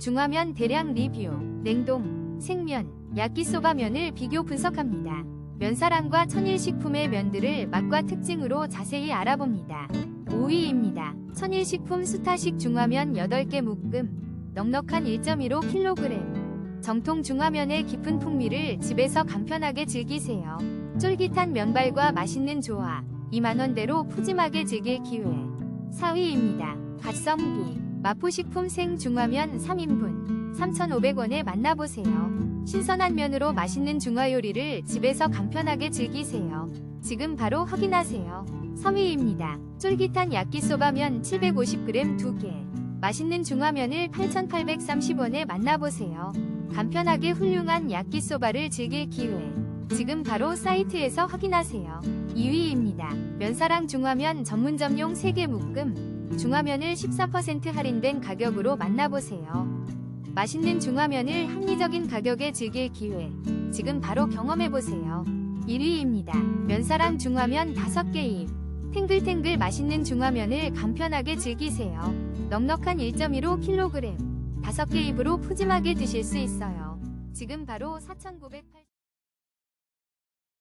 중화면 대량 리뷰, 냉동, 생면, 야끼소바면을 비교 분석합니다. 면사랑과 천일식품의 면들을 맛과 특징으로 자세히 알아봅니다. 5위입니다. 천일식품 수타식 중화면 8개 묶음, 넉넉한 1.15kg. 정통 중화면의 깊은 풍미를 집에서 간편하게 즐기세요. 쫄깃한 면발과 맛있는 조화, 2만원대로 푸짐하게 즐길 기회. 4위입니다. 갓성비, 마포식품 생중화면 3인분, 3,500원에 만나보세요. 신선한 면으로 맛있는 중화 요리를 집에서 간편하게 즐기세요. 지금 바로 확인하세요. 3위입니다. 쫄깃한 야끼소바면 750g 2개. 맛있는 중화면을 8,830원에 만나보세요. 간편하게 훌륭한 야끼소바를 즐길 기회. 지금 바로 사이트에서 확인하세요. 2위입니다. 면사랑 중화면 전문점용 3개 묶음. 중화면을 14% 할인된 가격으로 만나보세요. 맛있는 중화면을 합리적인 가격에 즐길 기회. 지금 바로 경험해보세요. 1위입니다. 면사랑 중화면 5개 입. 탱글탱글 맛있는 중화면을 간편하게 즐기세요. 넉넉한 1.15kg. 5개 입으로 푸짐하게 드실 수 있어요. 지금 바로 4,980